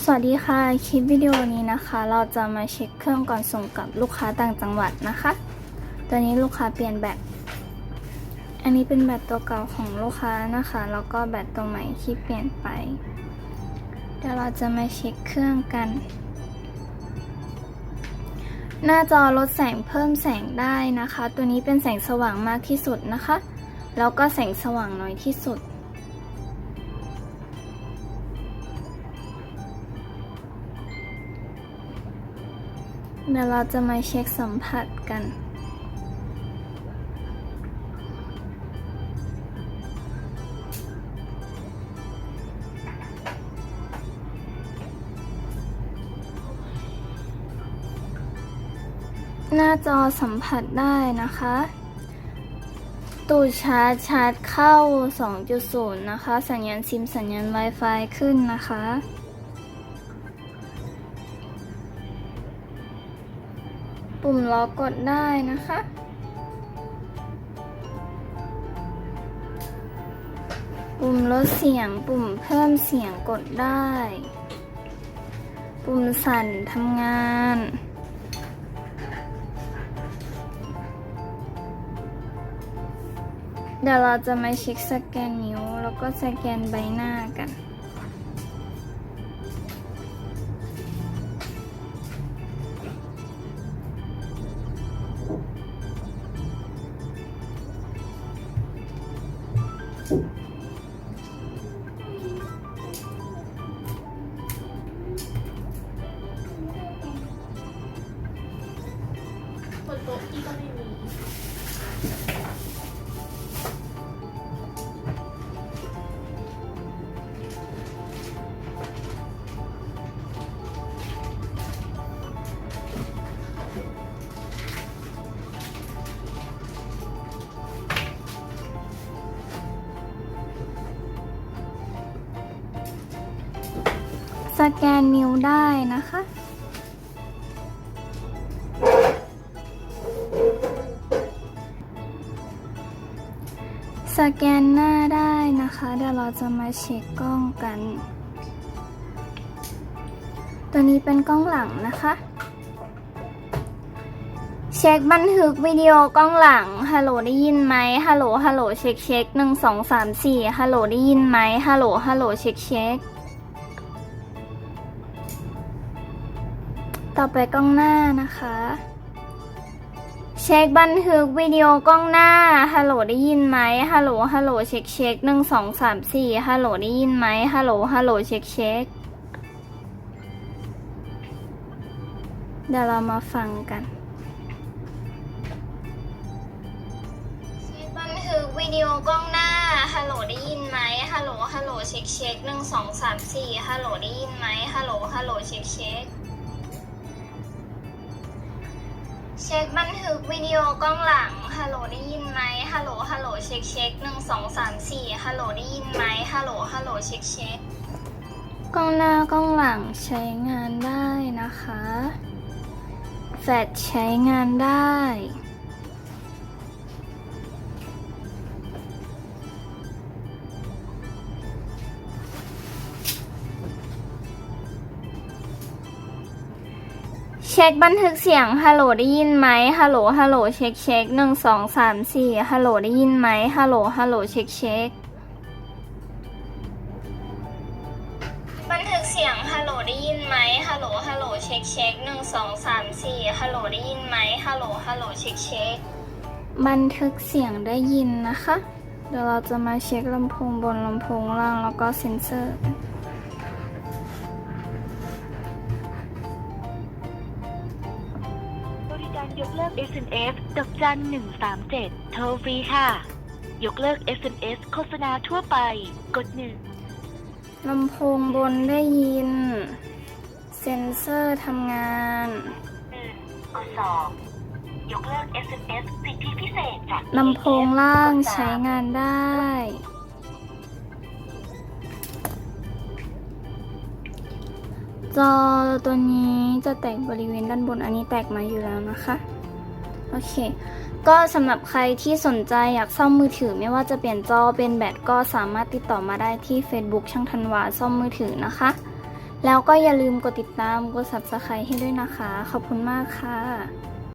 สวัสดีค่ะ คลิปวิดีโอนี้นะคะ เราจะมาเช็คเครื่องก่อนส่งกับลูกค้าต่างจังหวัดนะคะตอนนี้ลูกค้าเปลี่ยนแบต อันนี้เป็นแบตตัวเก่าของลูกค้านะคะ แล้วก็แบตตัวใหม่ที่เปลี่ยนไป เดี๋ยวเราจะมาเช็คเครื่องกัน หน้าจอลดแสงเพิ่มแสงได้นะคะ ตัวนี้เป็นแสงสว่างมากที่สุดนะคะ แล้วก็แสงสว่างน้อยที่สุด เดี๋ยวเราจะมาเช็คสัมผัสกัน หน้าจอสัมผัสได้นะคะ ตูดชาร์จชาร์จเข้า 2.0 นะคะ สัญญาณซิมสัญญาณ Wi-Fi ขึ้นนะคะ ปุ่มล็อกกดได้นะคะ ปุ่มลดเสียง ปุ่มเพิ่มเสียงกดได้ ปุ่มสั่นทำงาน เดี๋ยวเราจะมาเช็คสแกนนิ้ว แล้วก็สแกนใบหน้ากัน โต๊ะพี่ก็ไม่มีสแกนนิ้วได้นะคะ สแกนหน้าได้นะคะ เดี๋ยวเราจะมาเช็คกล้องกัน ตัวนี้เป็นกล้องหลังนะคะ เช็คบันทึกวิดีโอกล้องหลัง ฮัลโหลได้ยินไหมฮัลโหล ฮัลโหล เช็คเช็คหนึ่งสองสามสี่ฮัลโหลได้ยินไหมฮัลโหล ฮัลโหล เช็คเช็ค ต่อไปกล้องหน้านะคะ เช็คบันทึกวิดีโอกล้องหน้า ฮัลโหลได้ยินไหม ฮัลโหล ฮัลโหล เช็คเช็คหนึ่งสองสามสี่ ฮัลโหลได้ยินไหม ฮัลโหล ฮัลโหล เช็คเช็ค เดี๋ยวเรามาฟังกัน เช็คบันทึกวิดีโอกล้องหน้า ฮัลโหลได้ยินไหม ฮัลโหล ฮัลโหล เช็คเช็คหนึ่งสองสามสี่ ฮัลโหลได้ยินไหม ฮัลโหล ฮัลโหล เช็คเช็ค ช็คบันทึกวิดีโอกล้องหลัง ฮัลโหลได้ยินไหมฮัลโหล ฮัลโหล เช็คเช็คหนึ่งสองสามสี่ฮัลโหลได้ยินไหมฮัลโหล ฮัลโหล เช็คเช็คกล้องหน้ากล้องหลังใช้งานได้นะคะ แฟลชใช้งานได้ เช็คบันทึกเสียง ฮัลโหลได้ยินไหม ฮัลโหล ฮัลโหล เช็คเช็คหนึ่งสองสามสี่ฮัลโหลได้ยินไหม ฮัลโหล ฮัลโหล เช็คเช็ค บันทึกเสียง ฮัลโหลได้ยินไหม ฮัลโหล ฮัลโหล เช็คเช็คหนึ่งสองสามสี่ฮัลโหลได้ยินไหม ฮัลโหล ฮัลโหล เช็คเช็ค บันทึกเสียงได้ยินนะคะ เดี๋ยวเราจะมาเช็คลำโพงบนลำโพงล่างแล้วก็เซ็นเซอร์ กันบริการยกเลิก SMS ดอกจัน 137 โทรฟรีค่ะ ยกเลิก SMS โฆษณาทั่วไป กด1ลำโพงบนได้ยิน เซ็นเซอร์ทำงาน1กด2ยกเลิก SMS สิทธิพิเศษจากลำโพงล่างใช้งานได้ จอตัวนี้จะแตกบริเวณด้านบนอันนี้แตกมาอยู่แล้วนะคะ โอเค ก็สำหรับใครที่สนใจอยากซ่อมมือถือไม่ว่าจะเปลี่ยนจอเป็นแบตก็สามารถติดต่อมาได้ที่ Facebook ช่างธันวาซ่อมมือถือนะคะ แล้วก็อย่าลืมกดติดตามกด subscribe ให้ด้วยนะคะ ขอบคุณมากค่ะ